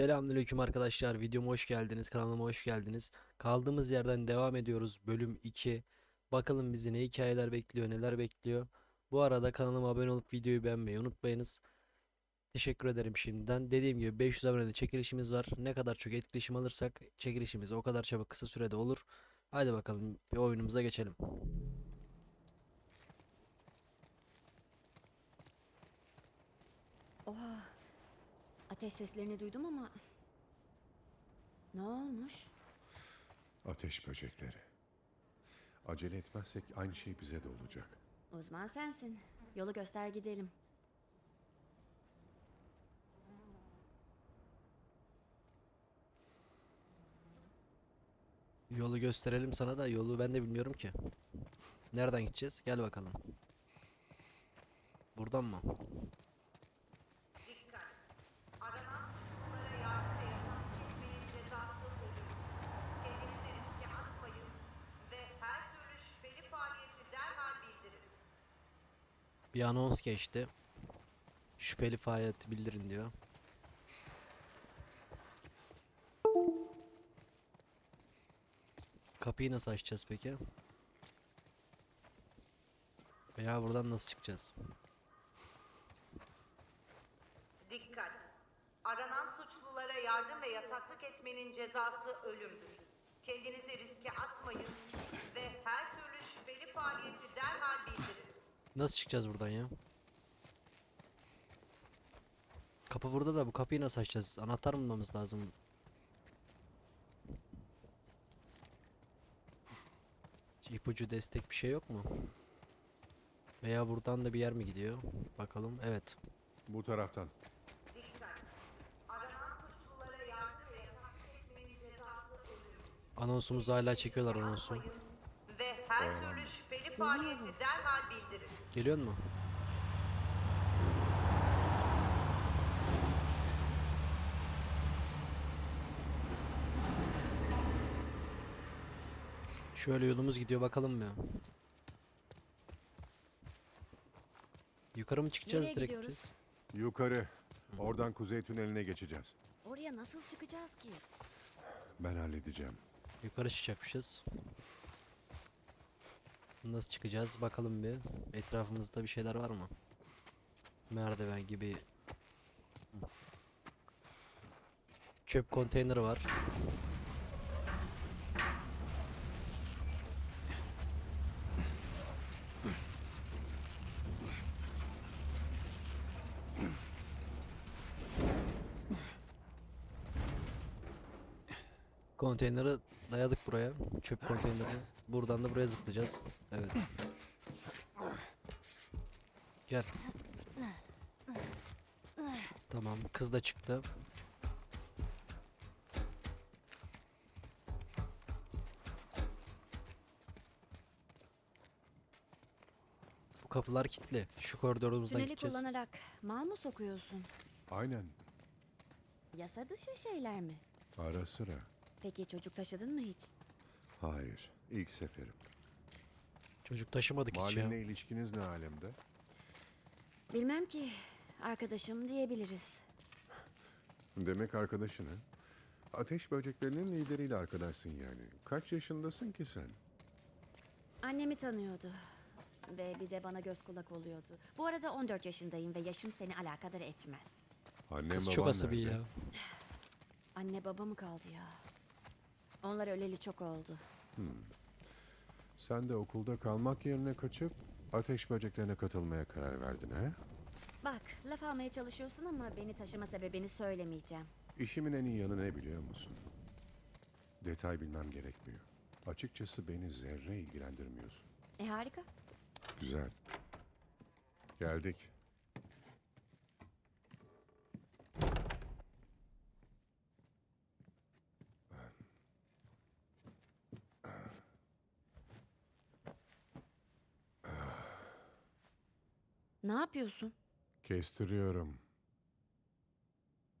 Selamünaleyküm arkadaşlar. Videoma hoş geldiniz. Kanalıma hoş geldiniz. Kaldığımız yerden devam ediyoruz. Bölüm 2. Bakalım bizi ne hikayeler bekliyor, neler bekliyor. Bu arada kanalıma abone olup videoyu beğenmeyi unutmayınız. Teşekkür ederim şimdiden. Dediğim gibi 500 abonede çekilişimiz var. Ne kadar çok etkileşim alırsak çekilişimiz o kadar çabuk kısa sürede olur. Haydi bakalım bir oyunumuza geçelim. Oha. Ateş seslerini duydum ama... Ne olmuş? Ateş böcekleri. Acele etmezsek aynı şey bize de olacak. Uzman sensin. Yolu göster gidelim. Yolu gösterelim sana da yolu ben de bilmiyorum ki. Nereden gideceğiz? Gel bakalım. Buradan mı? Aranan suçlulara yardım ve yasak etmenin cezası ölüm. Kendinizi riske atmayın ve her türlü şüpheli faaliyeti derhal bildirin. Bir anons geçti. Şüpheli faaliyeti bildirin diyor. Kapıyı nasıl açacağız peki? Veya buradan nasıl çıkacağız? Dikkat! Aranan suçlulara yardım ve yataklık etmenin cezası ölümdür. Kendinizi riske atmayın ve her türlü şüpheli faaliyeti derhal bildirin. Nasıl çıkacağız buradan ya? Kapı burada da bu kapıyı nasıl açacağız? Anahtar mı bulmamız lazım? İpucu destek bir şey yok mu? Veya buradan da bir yer mi gidiyor? Bakalım. Evet. Bu taraftan. Anonsumuzu hala çekiyorlar anonsu. Ve her türlü şüpheli faaliyeti derhal bildirin. Geliyor mu? Şöyle yolumuz gidiyor bakalım mı? Yukarı mı çıkacağız Nereye direkt? gidiyoruz? Yukarı. Oradan kuzey tüneline geçeceğiz. Oraya nasıl çıkacağız ki? Ben halledeceğim. Yukarı çıkacakmışız. Nasıl çıkacağız bakalım bir. Etrafımızda bir şeyler var mı? Merdiven gibi. Çöp konteyneri var. Konteyneri dayadık buraya. Çöp konteyneri. Buradan da buraya zıplayacağız. Evet. Gel. Tamam. Kız da çıktı. Bu kapılar kilitli. Şu koridorumuzdan Tüneli gideceğiz. kullanarak mal mı sokuyorsun? Aynen. Yasa dışı şeyler mi? Ara sıra. Peki çocuk taşıdın mı hiç? Hayır. İlk seferim. Çocuk taşımadık hiç ya. Mahallenle ilişkiniz ne alemde? Bilmem ki. Arkadaşım diyebiliriz. Demek arkadaşın ha? Ateş böceklerinin lideriyle arkadaşsın yani. Kaç yaşındasın ki sen? Annemi tanıyordu. Ve bir de bana göz kulak oluyordu. Bu arada 14 yaşındayım ve yaşım seni alakadar etmez. Annem Kız baban çok asabi nerede? ya. Anne baba mı kaldı ya? Onlar öleli çok oldu. Sen de okulda kalmak yerine kaçıp ateş böceklerine katılmaya karar verdin ha? Bak laf almaya çalışıyorsun ama beni taşıma sebebini söylemeyeceğim. İşimin en iyi yanı ne biliyor musun? Detay bilmem gerekmiyor. Açıkçası beni zerre ilgilendirmiyorsun. E harika. Güzel. Geldik. Yapıyorsun? Kestiriyorum.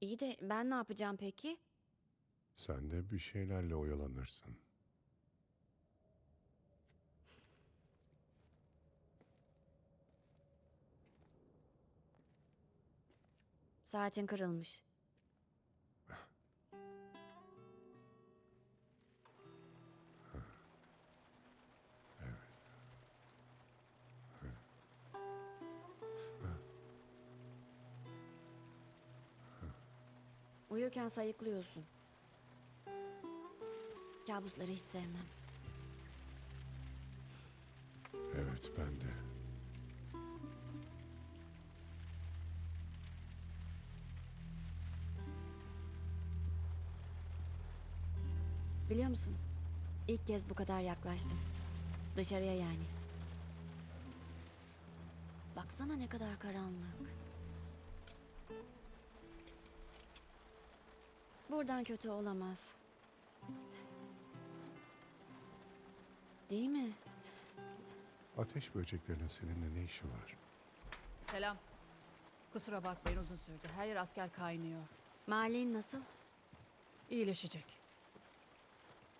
İyi de ben ne yapacağım peki? Sen de bir şeylerle oyalanırsın. Saatin kırılmış. Uyurken sayıklıyorsun. Kabusları hiç sevmem. Evet ben de. Biliyor musun? İlk kez bu kadar yaklaştım. Dışarıya yani. Baksana ne kadar karanlık. Buradan kötü olamaz. Değil mi? Ateş böceklerinin seninle ne işi var? Selam. Kusura bakmayın uzun sürdü. Her yer asker kaynıyor. Malin nasıl? İyileşecek.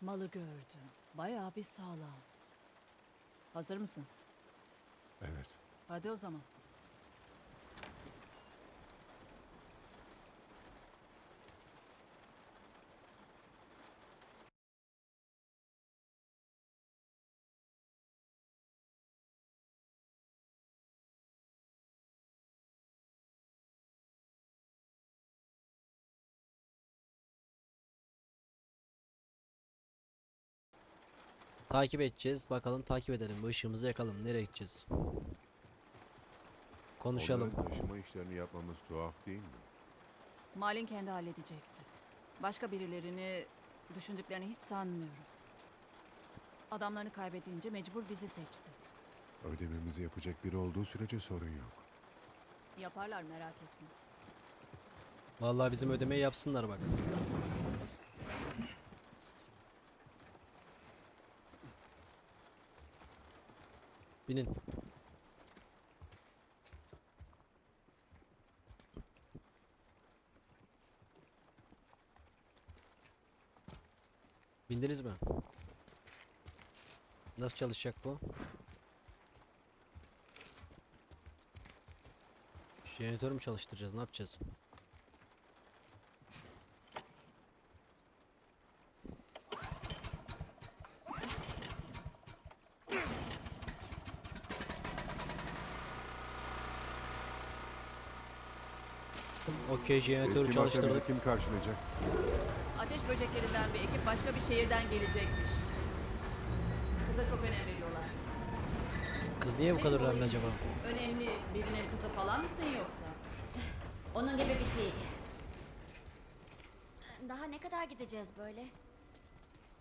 Malı gördüm. Bayağı bir sağlam. Hazır mısın? Evet. Hadi o zaman. Takip edeceğiz. Bakalım takip edelim. Bu ışığımızı yakalım. Nereye gideceğiz? Konuşalım. Onların taşıma işlerini yapmamız tuhaf değil mi? Malin kendi halledecekti. Başka birilerini düşündüklerini hiç sanmıyorum. Adamlarını kaybedince mecbur bizi seçti. Ödememizi yapacak biri olduğu sürece sorun yok. Yaparlar merak etme. Vallahi bizim ödemeyi yapsınlar bak. Binin. Bindiniz mi? Nasıl çalışacak bu? Jeneratör mü çalıştıracağız? Ne yapacağız? Okey jeneratörü Teslimatta bizi çalıştırdık. kim karşılayacak? Ateş böceklerinden bir ekip başka bir şehirden gelecekmiş. Kıza çok önem veriyorlar. Kız niye bu kadar önemli acaba? Önemli birinin kızı falan mısın yoksa? Onun gibi bir şey. Daha ne kadar gideceğiz böyle?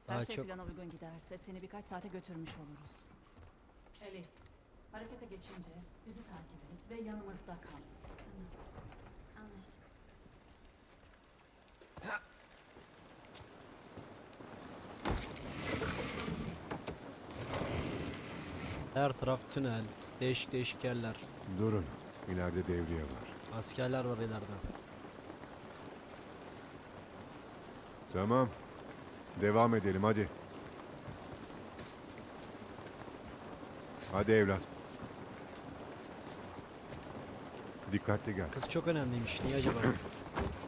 Daha Her şey çok plana uygun giderse seni birkaç saate götürmüş oluruz. Eli, harekete geçince bizi takip et ve yanımızda kal. Her taraf tünel, değişik değişik yerler. Durun. İleride devriye var. Askerler var ileride. Tamam. Devam edelim hadi. Hadi evlat. Dikkatli gel. Kız çok önemliymiş. Niye acaba?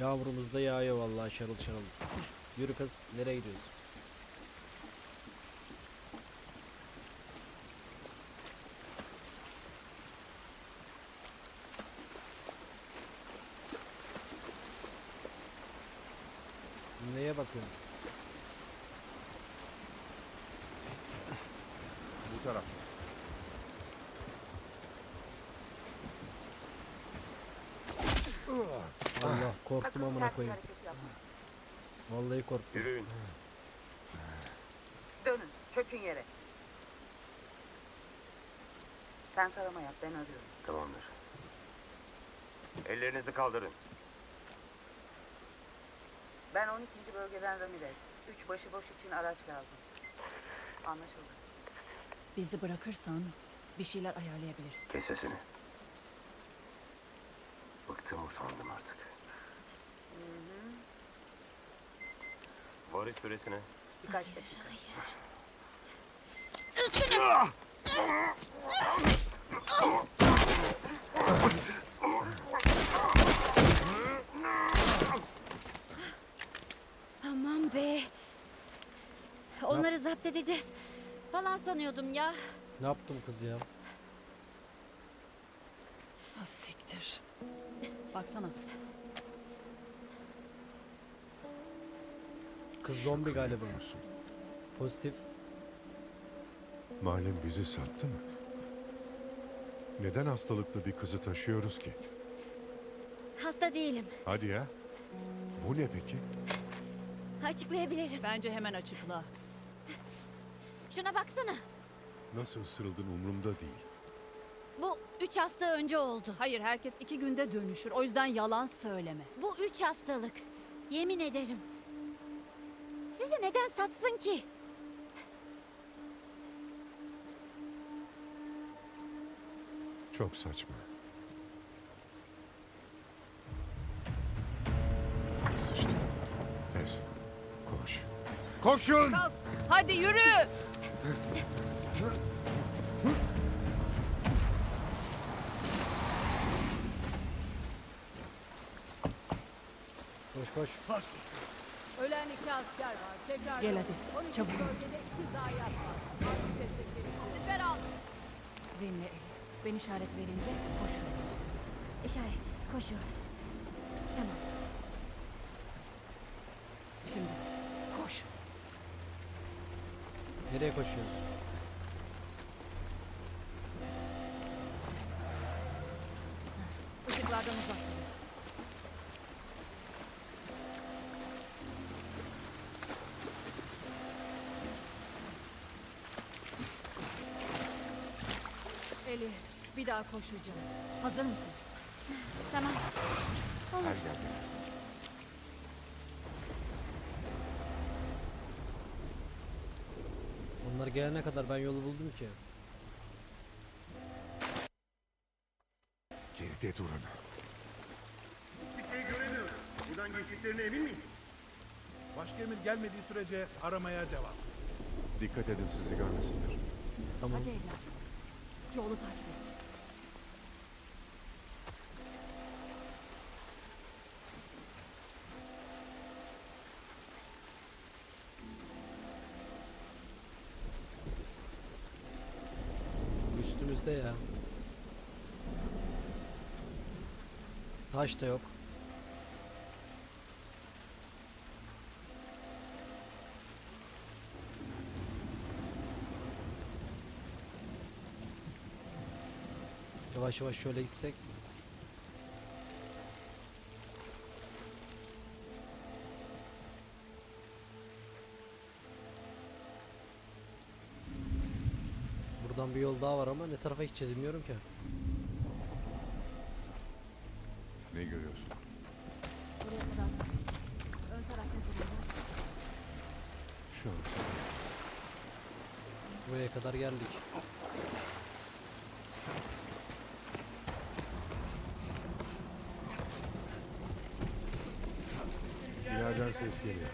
Yağmurumuz da yağıyor vallahi şarıl şarıl. Yürü kız, nereye gidiyoruz? Neye bakıyorsun? Bu taraf. Korktum amına koyayım. Vallahi korktum. Yürüyün. Dönün, çökün yere. Sen tarama yap, ben arıyorum. Tamamdır. Ellerinizi kaldırın. Ben 12. bölgeden Ramirez. Üç başıboş için araç lazım. Anlaşıldı. Bizi bırakırsan bir şeyler ayarlayabiliriz. Kes sesini. Bıktım usandım artık. Varış süresine. Birkaç dakika. Aman be. Onları zapt edeceğiz. Falan sanıyordum ya. Ne yaptım kız ya? Ha siktir. Baksana. Zombi galiba. Musun? Pozitif. Mahallem bizi sattı mı? Neden hastalıklı bir kızı taşıyoruz ki? Hasta değilim. Hadi ya. Bu ne peki? Açıklayabilirim. Bence hemen açıkla. Şuna baksana. Nasıl ısırıldın umurumda değil. Bu üç hafta önce oldu. Hayır herkes iki günde dönüşür. O yüzden yalan söyleme. Bu üç haftalık. Yemin ederim. Sizi neden satsın ki? Çok saçma. Sıçtı. Tez. Koş. Koşun! Kalk. Hadi yürü. Koş koş. Ölen iki asker var. Tekrar Gel hadi. 12 Çabuk. bölgede iki zayiat var. Takip ettikleri. Siper al. Dinle Eli. Ben işaret verince koşun. İşaret. Koşuyoruz. Tamam. Şimdi koş. Nereye koşuyoruz? Işıklardan uzak bir daha koşacağız. Hazır mısın? Tamam. Her yerde. Onlar gelene kadar ben yolu buldum ki. Geride durun. Bir şey göremiyorum. Buradan geçtiklerine emin miyim? Başka emir gelmediği sürece aramaya devam. Dikkat edin sizi görmesinler. Tamam. Hadi evlat. Joel'u takip et. Üstümüzde ya. Taş da yok. Yavaş yavaş şöyle gitsek. Yol daha var ama ne tarafa gideceğiz bilmiyorum ki. Ne görüyorsun? Buraya kadar. Ön taraf ne durumda? Şu an. Buraya kadar geldik. İleriden ses geliyor.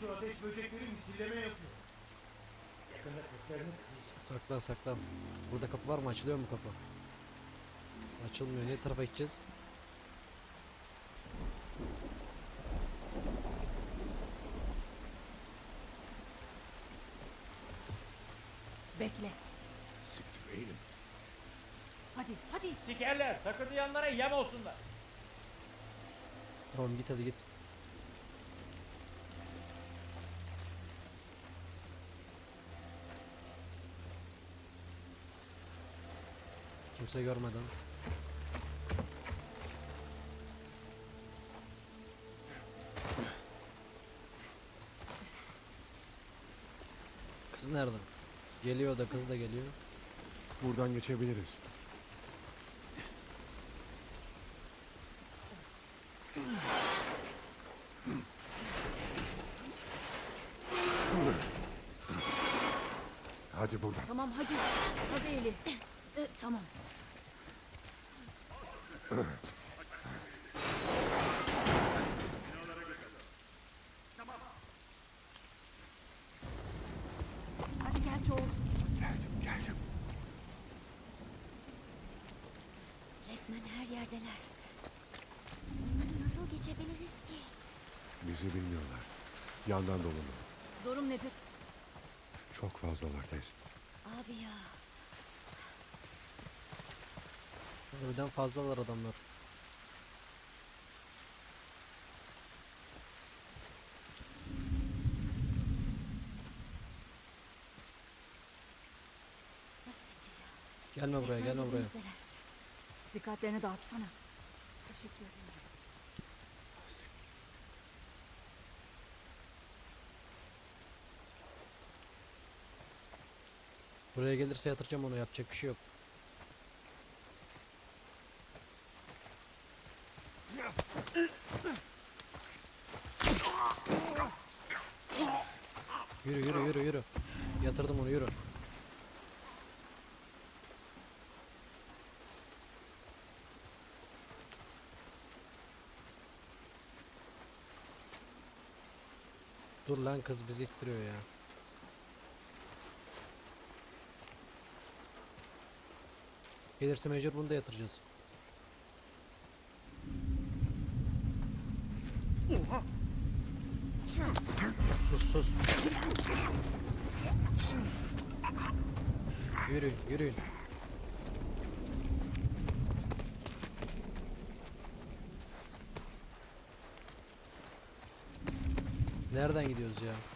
Şu ateş böcekleri misilleme yapıyor. Saklan saklan. Burada kapı var mı? Açılıyor mu kapı? Açılmıyor. Ne tarafa gideceğiz? Bekle. Siktir eğilim. Hadi, hadi. Sikerler. Takırdayanlara yem olsunlar. Tamam git hadi git. Kimse görmeden. Kız nerede? Geliyor da kız da geliyor. Buradan geçebiliriz. Hadi buradan. Tamam hadi. Hadi Eli. Ee, tamam. Hadi gel Joel. Geldim geldim. Resmen her yerdeler. Bunları nasıl geçebiliriz ki? Bizi bilmiyorlar. Yandan dolanın. Durum nedir? Çok fazlalar Tez. Abi ya. Evden fazlalar adamlar. Gelme buraya, Resmen gelme buraya. dibimizdeler. Dikkatlerini dağıtsana. Teşekkür ederim. Buraya gelirse yatıracağım onu, yapacak bir şey yok. Yürü yürü yürü yürü. Yatırdım onu yürü. Dur lan kız bizi ittiriyor ya. Gelirse mecbur bunu da yatıracağız. Sus sus. Yürüyün yürüyün. Nereden gidiyoruz ya?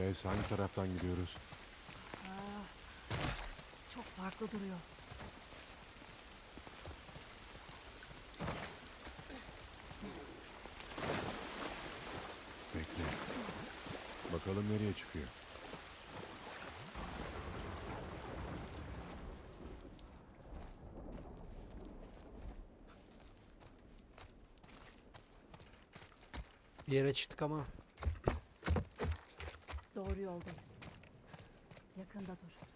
Tez hangi taraftan gidiyoruz? Çok farklı duruyor. Bekle. Bakalım nereye çıkıyor. Bir yere çıktık ama Doğru yoldayız. Yakında dur.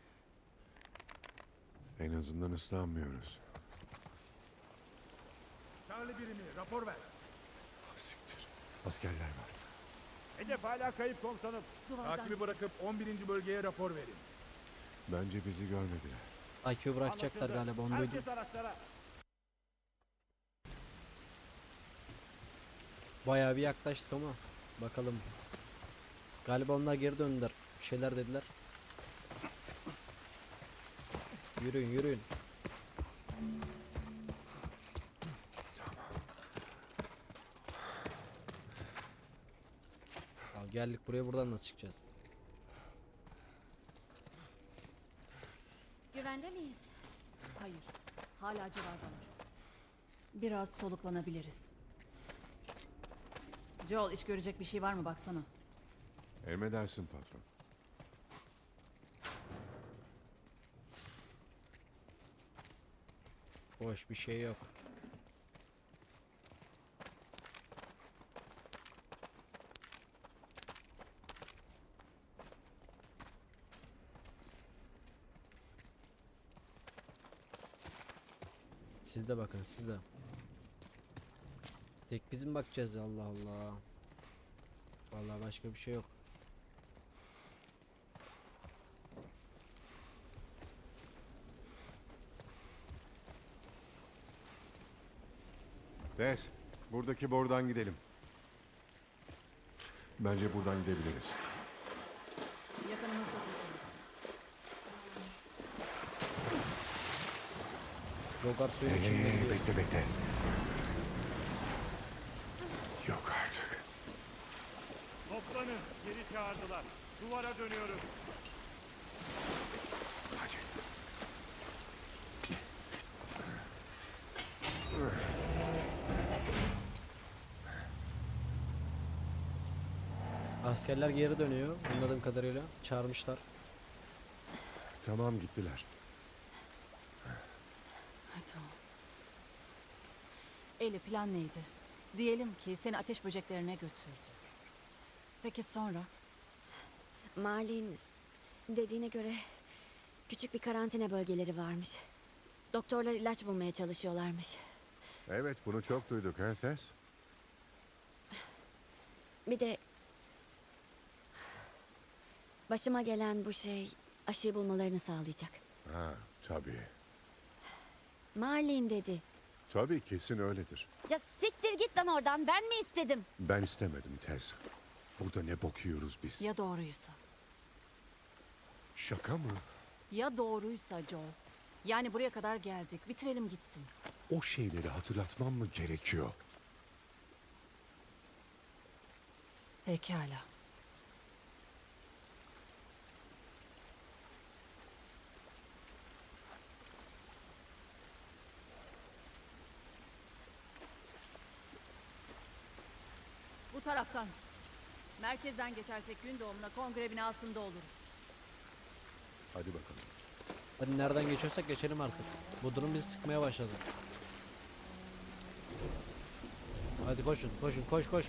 En azından ıslanmıyoruz. Charlie birimi rapor ver. Siktir. Askerler var. Hedef hala kayıp komutanım. Duvardan Takibi bırakıp 11. bölgeye rapor verin. Bence bizi görmediler. IQ bırakacaklar Anlaşıldı. galiba onu duydum. Herkes araçlara. Bayağı bir yaklaştık ama bakalım. Galiba onlar geri döndüler. Bir şeyler dediler. Yürüyün yürüyün. Al geldik buraya buradan nasıl çıkacağız? Güvende miyiz? Hayır. Hala civardalar. Biraz soluklanabiliriz. Joel iş görecek bir şey var mı baksana. Emredersin patron. Boş bir şey yok. Siz de bakın siz de. Tek bizim bakacağız Allah Allah. Vallahi başka bir şey yok. Tez, buradaki bordan gidelim. Bence buradan gidebiliriz. Yakınımızda. Logar suyun içinde hey, bekle bekle. Yok artık. Toplanın. Geri çağırdılar. Duvara dönüyoruz. Hadi. Askerler geri dönüyor anladığım kadarıyla. Çağırmışlar. Tamam gittiler. Tamam. Eli plan neydi? Diyelim ki seni ateş böceklerine götürdük. Peki sonra? Marlin dediğine göre küçük bir karantina bölgeleri varmış. Doktorlar ilaç bulmaya çalışıyorlarmış. Evet bunu çok duyduk ha. Bir de başıma gelen bu şey aşıyı bulmalarını sağlayacak. Ha, tabii. Marlin dedi. Tabii kesin öyledir. Ya siktir git lan oradan ben mi istedim? Ben istemedim Tess. Burada ne bakıyoruz biz? Ya doğruysa? Şaka mı? Ya doğruysa Joel? Yani buraya kadar geldik. Bitirelim gitsin. O şeyleri hatırlatmam mı gerekiyor? Pekala. Bu taraftan. Merkezden geçersek gün doğumuna kongre binasında oluruz. Hadi bakalım. Hadi nereden geçiyorsak geçelim artık. Bu durum bizi sıkmaya başladı. Hadi koşun koşun koş koş.